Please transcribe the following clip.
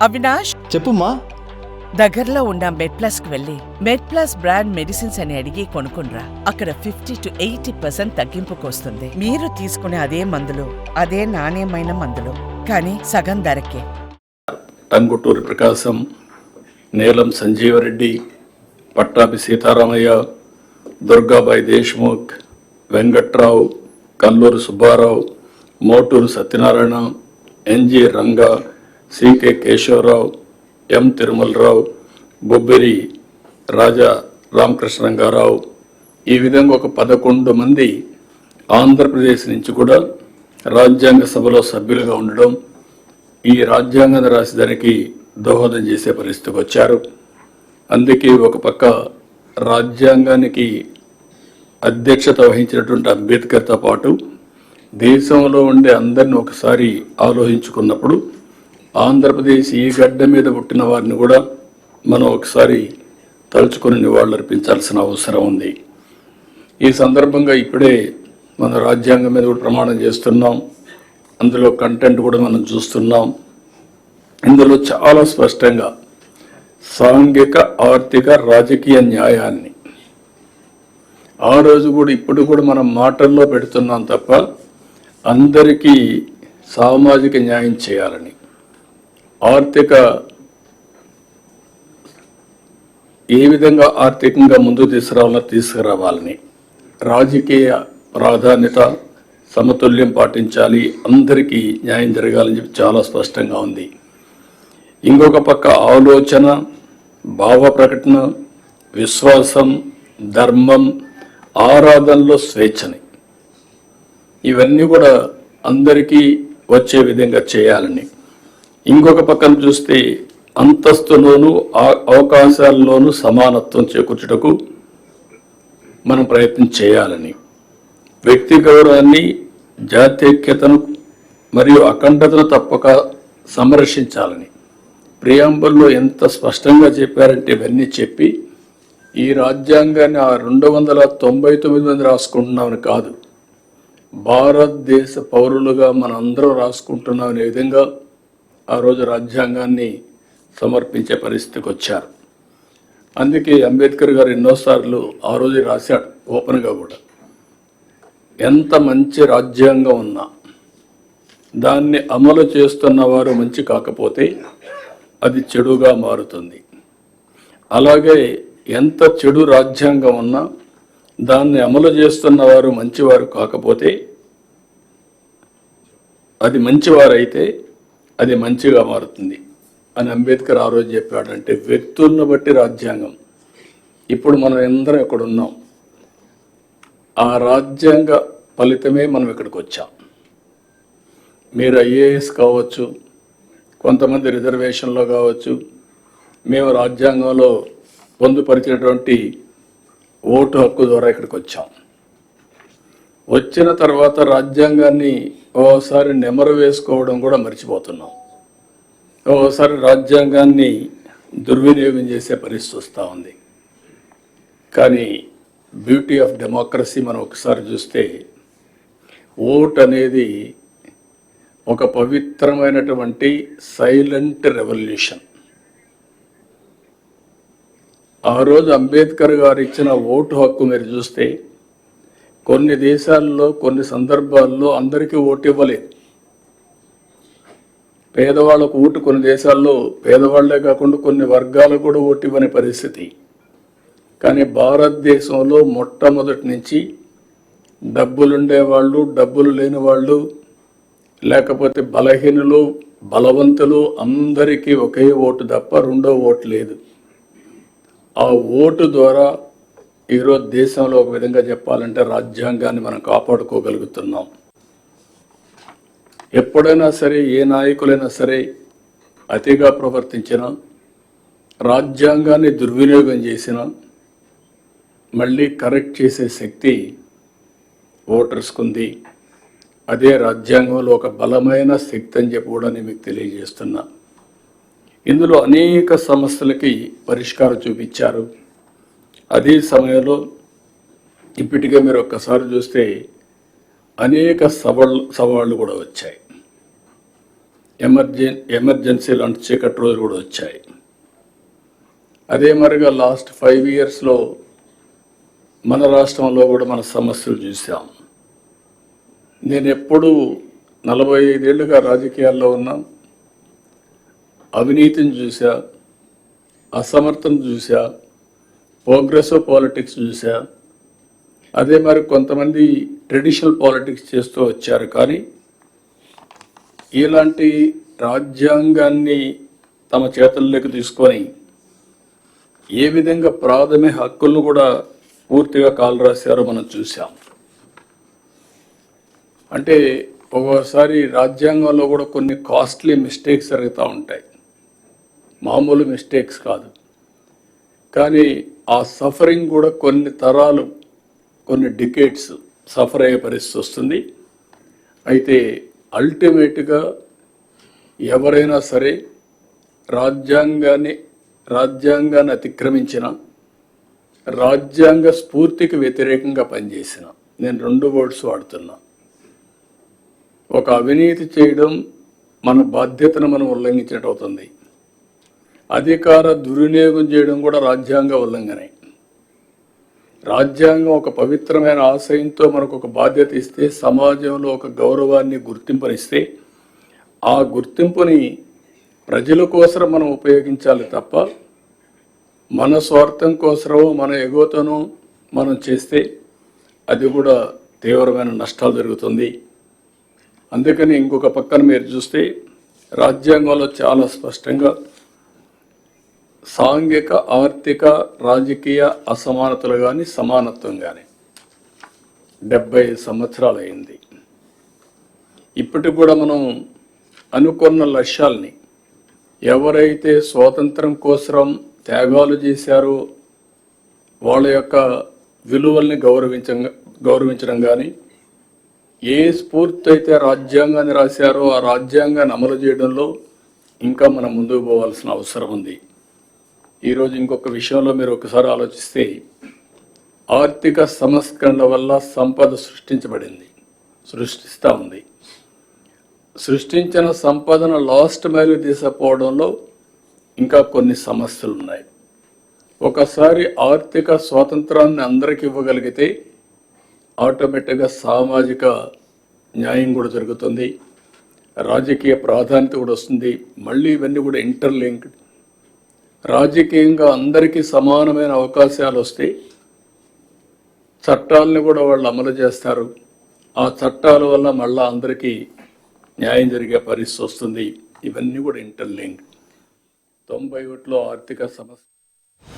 అవినాష్? చెప్పుమా దగ్గరలో ఉన్న మెడ్ ప్లస్కు వెళ్ళి మెడ్ ప్లస్ బ్రాండ్ మెడిసిన్స్ అని అడిగి కొనుక్కునరా అక్కడ ఫిఫ్టీ టు ఎయిటీ పర్సెంట్ తగ్గింపుకు వస్తుంది మీరు తీసుకునే అదే మందులు అదే నాణ్యమైన మందులు కానీ సగం ధరకే. Tanguturi Prakasam Neelam Sanjeeva Reddy Pattabhi Sitaramayya Durgabai Deshmukh Venkatrao Kalluru Subbarao Moturu Satyanarayana N G Ranga C K Keshavarao M Tirumalarao Bobbili Raja Ramakrishnangarao ఈ విధంగా ఒక పదకొండు మంది ఆంధ్రప్రదేశ్ నుంచి కూడా రాజ్యాంగ సభలో సభ్యులుగా ఉండడం ఈ రాజ్యాంగం రాసేదానికి దోహదం చేసే పరిస్థితికి వచ్చారు. అందుకే ఒక పక్క రాజ్యాంగానికి అధ్యక్షత వహించినటువంటి అంబేద్కర్తో పాటు దేశంలో ఉండే అందరిని ఒకసారి ఆలోచించుకున్నప్పుడు ఆంధ్రప్రదేశ్ ఈ గడ్డ మీద పుట్టిన వారిని కూడా మనం ఒకసారి తలుచుకొని నివాళులర్పించాల్సిన అవసరం ఉంది. ఈ సందర్భంగా ఇప్పుడే మన రాజ్యాంగం మీద కూడా ప్రమాణం చేస్తున్నాం. అందులో కంటెంట్ కూడా మనం చూస్తున్నాం. ఇందులో చాలా స్పష్టంగా సాంఘిక ఆర్థిక రాజకీయ న్యాయాన్ని ఆ రోజు కూడా ఇప్పుడు కూడా మనం మాటల్లో పెడుతున్నాం తప్ప అందరికీ సామాజిక న్యాయం చేయాలని ఆర్థిక ఏ విధంగా ఆర్థికంగా ముందు తీసుకురావాలని తీసుకురావాలని రాజకీయ ప్రాధాన్యత సమతుల్యం పాటించాలి అందరికీ న్యాయం జరగాలని చెప్పి చాలా స్పష్టంగా ఉంది. ఇంకొక పక్క ఆలోచన భావ ప్రకటన విశ్వాసం ధర్మం ఆరాధనలో స్వేచ్ఛని. ఇవన్నీ కూడా అందరికీ వచ్చే విధంగా చేయాలని. ఇంకొక పక్కన చూస్తే అంతస్తులోను అవకాశాల్లోనూ సమానత్వం చేకూర్చుటకు మనం ప్రయత్నం చేయాలని. వ్యక్తి గౌరవాన్ని జాతీయతను మరియు అఖండతను తప్పక సంరక్షించాలని. ప్రియాంబుల్లో ఎంత స్పష్టంగా చెప్పారంటే ఇవన్నీ చెప్పి ఈ రాజ్యాంగాన్ని ఆ రెండు వందల తొంభై తొమ్మిది మంది రాసుకుంటున్నామని కాదు భారతదేశ పౌరులుగా మనందరం రాసుకుంటున్నామనే విధంగా ఆ రోజు రాజ్యాంగాన్ని సమర్పించే పరిస్థితికి వచ్చారు. అందుకే అంబేద్కర్ గారు ఎన్నోసార్లు ఆ రోజు రాశాడు ఓపెన్గా కూడా. ఎంత మంచి రాజ్యాంగం ఉన్నా దాన్ని అమలు చేస్తున్న వారు మంచి కాకపోతే అది చెడుగా మారుతుంది. అలాగే ఎంత చెడు రాజ్యాంగం ఉన్నా దాన్ని అమలు చేస్తున్న వారు మంచివారు కాకపోతే అది మంచివారైతే అది మంచిగా మారుతుంది. అని అంబేద్కర్ ఆ రోజు చెప్పాడంటే వ్యక్తులను బట్టి రాజ్యాంగం. ఇప్పుడు మనం అందరం ఇక్కడ ఉన్నాం. ఆ రాజ్యాంగ ఫలితమే మనం ఇక్కడికి వచ్చాం. మీరు ఐఏఎస్ కావచ్చు కొంతమంది రిజర్వేషన్లో కావచ్చు మేము రాజ్యాంగంలో పొందుపరిచినటువంటి ఓటు హక్కు ద్వారా ఇక్కడికి వచ్చాం. వచ్చిన తర్వాత రాజ్యాంగాన్ని ఓసారి నెమరు వేసుకోవడం కూడా మర్చిపోతున్నాం. ఓసారి రాజ్యాంగాన్ని దుర్వినియోగం చేసే పరిస్థితి వస్తూ ఉంది. కానీ బ్యూటీ ఆఫ్ డెమోక్రసీ మనం ఒకసారి చూస్తే ఓట్ అనేది ఒక పవిత్రమైనటువంటి సైలెంట్ రెవల్యూషన్. ఆ రోజు అంబేద్కర్ గారు ఇచ్చిన ఓటు హక్కు మీరు చూస్తే కొన్ని దేశాల్లో కొన్ని సందర్భాల్లో అందరికీ ఓటు ఇవ్వలేదు పేదవాళ్ళకు ఓటు కొన్ని దేశాల్లో పేదవాళ్ళే కాకుండా కొన్ని వర్గాలు కూడా ఓటు ఇవ్వని పరిస్థితి. కానీ భారతదేశంలో మొట్టమొదటి నుంచి డబ్బులుండే వాళ్ళు డబ్బులు లేని వాళ్ళు లేకపోతే బలహీనులు బలవంతులు అందరికీ ఒకే ఓటు తప్ప రెండో ఓటు లేదు. ఆ ఓటు ద్వారా ఈరోజు దేశంలో ఒక విధంగా చెప్పాలంటే రాజ్యాంగాన్ని మనం కాపాడుకోగలుగుతున్నాం. ఎప్పుడైనా సరే ఏ నాయకులైనా సరే అతిగా ప్రవర్తించిన రాజ్యాంగాన్ని దుర్వినియోగం చేసినా మళ్ళీ కరెక్ట్ చేసే శక్తి ఓటర్స్కుంది అదే రాజ్యాంగంలో ఒక బలమైన శక్తి అని చెప్పి కూడా నేను మీకు తెలియజేస్తున్నా. ఇందులో అనేక సమస్యలకి పరిష్కారం చూపించారు. అదే సమయంలో ఇప్పటికే మీరు ఒక్కసారి చూస్తే అనేక సవాళ్ళు సవాళ్ళు కూడా వచ్చాయి. ఎమర్జెన్ ఎమర్జెన్సీ లాంటి చీకటి రోజులు కూడా వచ్చాయి. అదే మరిగా లాస్ట్ ఫైవ్ ఇయర్స్లో మన రాష్ట్రంలో కూడా మన సమస్యలు చూసాం. నేను ఎప్పుడూ నలభై ఐదేళ్ళుగా రాజకీయాల్లో ఉన్నా. అవినీతిని చూసా అసమర్థం చూసా ప్రోగ్రెసివ్ పాలిటిక్స్ చూసా. అదే మరి కొంతమంది ట్రెడిషనల్ పాలిటిక్స్ చేస్తూ వచ్చారు. కానీ ఇలాంటి రాజ్యాంగాన్ని తమ చేతుల్లోకి తీసుకొని ఏ విధంగా ప్రాథమిక హక్కులను కూడా పూర్తిగా కాలు రాశారో మనం చూసాం. అంటే ఒక్కోసారి రాజ్యాంగంలో కూడా కొన్ని కాస్ట్లీ మిస్టేక్స్ జరుగుతూ ఉంటాయి. మామూలు మిస్టేక్స్ కాదు. కానీ ఆ సఫరింగ్ కూడా కొన్ని తరాలు కొన్ని డికేట్స్ సఫర్ అయ్యే పరిస్థితి వస్తుంది. అయితే అల్టిమేట్గా ఎవరైనా సరే రాజ్యాంగాన్ని రాజ్యాంగాన్ని అతిక్రమించిన రాజ్యాంగ స్ఫూర్తికి వ్యతిరేకంగా పనిచేసిన నేను రెండు వర్డ్స్ వాడుతున్నా. ఒక అవినీతి చేయడం మన బాధ్యతను మనం ఉల్లంఘించినట్టు అవుతుంది. అధికార దుర్వినియోగం చేయడం కూడా రాజ్యాంగ ఉల్లంఘనే. రాజ్యాంగం ఒక పవిత్రమైన ఆశయంతో మనకు ఒక బాధ్యత ఇస్తే సమాజంలో ఒక గౌరవాన్ని గుర్తింపునిస్తే ఆ గుర్తింపుని ప్రజల కోసం మనం ఉపయోగించాలి తప్ప మన స్వార్థం కోసమో మన ఎగోతను మనం చేస్తే అది కూడా తీవ్రమైన నష్టాలు జరుగుతుంది. అందుకని ఇంకొక పక్కన మీరు చూస్తే రాజ్యాంగంలో చాలా స్పష్టంగా సాంఘిక ఆర్థిక రాజకీయ అసమానతలు కానీ సమానత్వం కానీ డెబ్బై సంవత్సరాలు అయింది ఇప్పటికి కూడా మనం అనుకున్న లక్ష్యాల్ని ఎవరైతే స్వాతంత్రం కోసం త్యాగాలు చేశారో వాళ్ళ యొక్క విలువల్ని గౌరవించ గౌరవించడం కానీ ఏ స్ఫూర్తి అయితే రాజ్యాంగాన్ని రాశారో ఆ రాజ్యాంగాన్ని అమలు చేయడంలో ఇంకా మనం ముందుకు పోవాల్సిన అవసరం ఉంది. ఈరోజు ఇంకొక విషయంలో మీరు ఒకసారి ఆలోచిస్తే ఆర్థిక సంస్కరణల వల్ల సంపద సృష్టించబడింది సృష్టిస్తూ ఉంది. సృష్టించిన సంపదను లాస్ట్ మైలు తీసుకుపోవడంలో ఇంకా కొన్ని సమస్యలు ఉన్నాయి ఒకసారి ఆర్థిక స్వాతంత్రాన్ని అందరికి ఇవ్వగలిగితే ఆటోమేటిక్గా సామాజిక న్యాయం కూడా జరుగుతుంది రాజకీయ ప్రాధాన్యత కూడా వస్తుంది మళ్ళీ ఇవన్నీ కూడా ఇంటర్లింక్డ్ రాజకీయంగా అందరికీ సమానమైన అవకాశాలు వస్తాయి చట్టాలను కూడా వాళ్ళు అమలు చేస్తారు. ఆ చట్టాల వల్ల మళ్ళా అందరికీ న్యాయం జరిగే పరిస్థితి వస్తుంది. ఇవన్నీ కూడా ఇంటర్లింక్ తొంభై ఒకటిలో ఆర్థిక సమస్య